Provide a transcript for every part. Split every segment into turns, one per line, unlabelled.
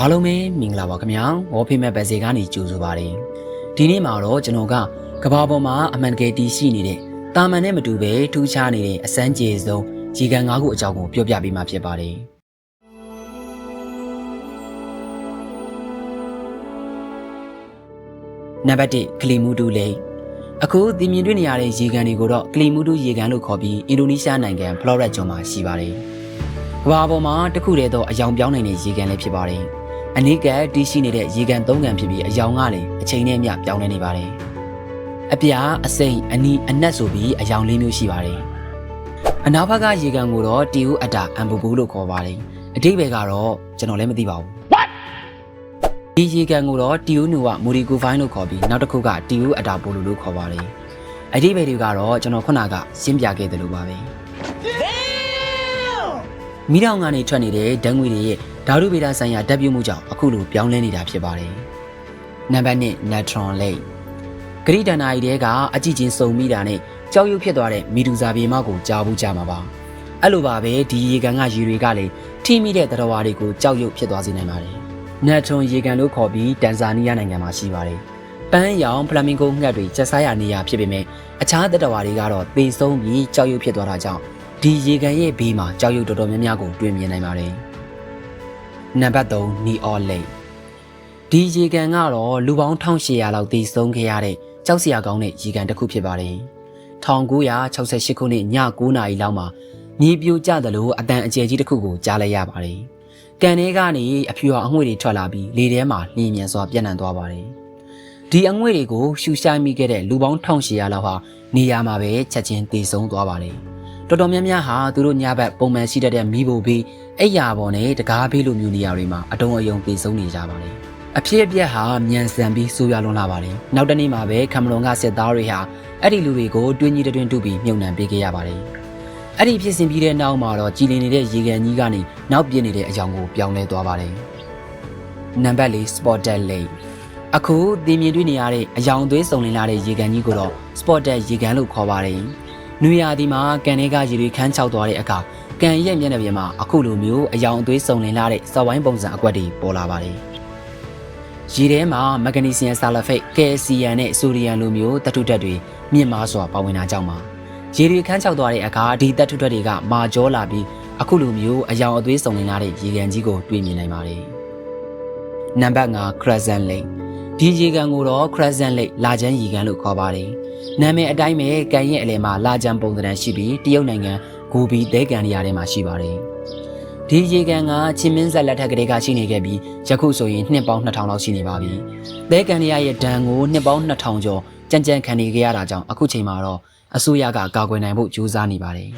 အားလုံးပဲမင်္ဂလာပါခင်ဗျာဝေါ်ဖေးမဲ့ဘက်စေကနေကြိုဆိုပါရစေဒီနေ့မှာတော့ကျွန်တော်ကကဘာပေါ်မှာအမှန်တကယ်တည်ရှိနေတဲ့တာမန်နဲ့မတူပဲထူးခြားနေတဲ့အစမ်းကျေဆုံးရေကန်၅ခုအကြောင်းကိုပြောပြပေးမှာဖြစ်ပါတယ်နံပါတ်1ကလီမူတူလိတ်အခုသင်မြင်တွေ့နေရတဲ့ရေကန်တွေကိုတော့ကလီမူတူရေကန်လို့ခေါ်ပြီးအင်ဒိုနီးရှားနိုင်ငံဖလော်ရက်ကျွန်းမှာရှိပါတယ်ကဘာပေါ်မှာတစ်ခုတည်းသောအယောင်ပြောင်းနိုင်တဲ့ရေကန်လည်းဖြစ်ပါတယ် အနိကတီးရှိနေတဲ့ရေကန်၃ကန်ဖြစ်ပြီးအယောင်ကလည်းအချိန်နဲ့မျှပြောင်းလဲနေပါတယ်အပြားအစိမ့်အနီးအနက်ဆိုပြီးအယောင်လေးမျိုးရှိပါတယ်အနောက်ဘက်ကရေကန်ကိုတော့တီဦးအတာအမ်ဘူဘူးလို့ခေါ်ပါတယ်အတိတ်ဘယ်ကတော့ကျွန်တော်လည်းမသိပါဘူးဒီရေကန်ကိုတော့တီဦးနူဝမူရီကူဖိုင်းလို့ခေါ်ပြီးနောက်တစ်ခုကတီဦးအတာပိုလူလို့ခေါ်ပါတယ်အတိတ်ဘယ်တွေကတော့ကျွန်တော်ခုနကရှင်းပြခဲ့တယ်လို့ပါပဲ မိတောင်ကနေထွက်နေတဲ့ဓာတ်ငွေတွေရဲ့ဓာတုဗေဒဆိုင်ရာဓာတ်ပြုမှုကြောင့်အခုလိုပြောင်းလဲနေတာဖြစ်ပါတယ်နံပါတ်1 neutron lake ဂရိတန်နာရီတဲကအကြည့်ချင်းစုံမိတာနဲ့ကြောက်ရွံ့ဖြစ်သွားတဲ့မီဒူဇာပြေမောက်ကိုကြားဘူးကြမှာပါအဲ့လိုပါပဲဒီရေကန်ကရေတွေကလည်းထိမိတဲ့သတ္တဝါတွေကိုကြောက်ရွံ့ဖြစ်သွားစေနိုင်ပါတယ်နက်ထွန်ရေကန်လို့ခေါ်ပြီးတန်ဇာနီးယားနိုင်ငံမှာရှိပါတယ်ပန်းရောင်ဖလာမင်ဂိုငှက်တွေကျက်စားရနေရဖြစ်ပေမဲ့အခြားသတ္တဝါတွေကတော့သေဆုံးပြီးကြောက်ရွံ့ဖြစ်သွားတာကြောင့် ဒီရေကန်ရဲ့ဘေးမှာကြောက်ရွံ့တော်တော်များများကိုတွေ့မြင်နိုင်ပါတယ်နံပါတ်3 Neon Lake ဒီရေကန်ကတော့လူပေါင်း1800လောက်သေဆုံးခဲ့ရတဲ့ကြောက်စရာကောင်းတဲ့ရေကန်တစ်ခုဖြစ်ပါတယ်1968ခုနှစ်ည9နာရီလောက်မှာမြေပြိုကျသလိုအတန်အကျယ်ကြီးတစ်ခုကိုကြားလိုက်ရပါတယ်။ကန်ထဲကနေအဖြူအငွေ့တွေထွက်လာပြီးလေထဲမှာလျင်မြန်စွာပြန့်နှံ့သွားပါတယ်။ဒီအငွေ့တွေကိုရှူရှိုင်းမိခဲ့တဲ့လူပေါင်း1800လောက်ဟာနေရာမှာပဲချက်ချင်းသေဆုံးသွားပါတယ်။ တော်တော်များများဟာသူတို့ညဘက်ပုံမှန်ရှိတတ်တဲ့မိဘဘေးအိယာပေါ်နဲ့တကားဘေးလိုမျိုးနေရာတွေမှာအတုံးအယုံသေဆုံးနေကြပါတယ်။အဖြစ်အပျက်ဟာမြန်ဆန်ပြီးဆိုးရွားလွန်းလာပါတယ်။နောက်တနေ့မှာပဲကမ်မရွန်ကစစ်သားတွေဟာအဲ့ဒီလူတွေကိုတွင်းကြီးတွင်းတူပြီးမြုံနှံပေးခဲ့ရပါတယ်။အဲ့ဒီဖြစ်စဉ်ပြီးတဲ့နောက်မှာတော့ကြည်လင်နေတဲ့ရေကန်ကြီးကနေနောက်ပြင်းနေတဲ့အကြောင်းကိုပြောင်းလဲသွားပါတယ်။နံပါတ်၄ Spotted Lake အခုသင်မြင်တွေ့နေရတဲ့အယောင်သွေးစုံလင်လာတဲ့ရေကန်ကြီးကိုတော့ Spotted ရေကန်လို့ခေါ်ပါတယ်။ နွေရာသီမှာကန်ထဲကရေတွေခန်းချောက်သွားတဲ့အခါကန်ရဲ့မျက်နှာပြင်မှာအခုလိုမျိုးအယောင်အသွေးစုံလင်လာတဲ့စဝိုင်းပုံစံအကွက်တွေပေါ်လာပါတယ်။ရေထဲမှာမက်ဂနီဆီယမ်ဆာလဖိတ်ကယ်ဆီယမ်နဲ့ဆိုဒီယမ်လိုမျိုးသတ္တုဓာတ်တွေမြင့်မားစွာပါဝင်တာကြောင့်ပါရေတွေခန်းချောက်သွားတဲ့အခါဒီသတ္တုဓာတ်တွေကမာကျောလာပြီးအခုလိုမျိုးအယောင်အသွေးစုံလင်လာတဲ့ရေကန်ကြီးကိုတွေ့မြင်နိုင်ပါတယ်နံပါတ်5 Crescent Lake ဒီရေကန်ကိုတော့ Crescent Lake လာချမ်းရေကန်လို့ခေါ်ပါတယ် နာမည်အတိုင်းပဲကန်ရဲ့အလယ်မှာလာချမ်းပုံသဏ္ဍာန်ရှိပြီးတရုတ်နိုင်ငံဂိုဘီသဲကန်နေရာထဲမှာရှိပါတယ်ဒီရေကန်ကချင်းမင်းဆက်လက်ထက်ကလေးကရှိနေခဲ့ပြီးယခုဆိုရင်နှစ်ပေါင်း2000လောက်ရှိနေပါပြီ။သဲကန်ရရဲ့ဒဏ်ကိုနှစ်ပေါင်း2000ကျော်ကြံ့ကြံ့ခံနေကြရတာကြောင့်အခုချိန်မှာတော့အစိုးရကကာကွယ်နိုင်ဖို့ကြိုးစားနေပါတယ်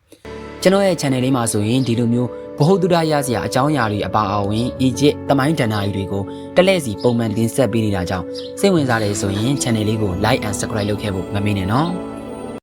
။ကျွန်တော်ရဲ့ channel လေးမှာဆိုရင်ဒီလိုမျိုး ဘ ਹੁ တုဒရစရာအကြောင်းအရာတွေအပါအဝင်အီဂျစ်တမိုင်းဒဏ္ဍာရီတွေကိုတက်လက်စီပုံမှန်တင်ဆက်ပေးနေတာကြောင့်စိတ်ဝင်စားတယ်ဆိုရင် channel လေးကို like and subscribe လုပ်ခဲ့ဖို့မမေ့နဲ့နော်။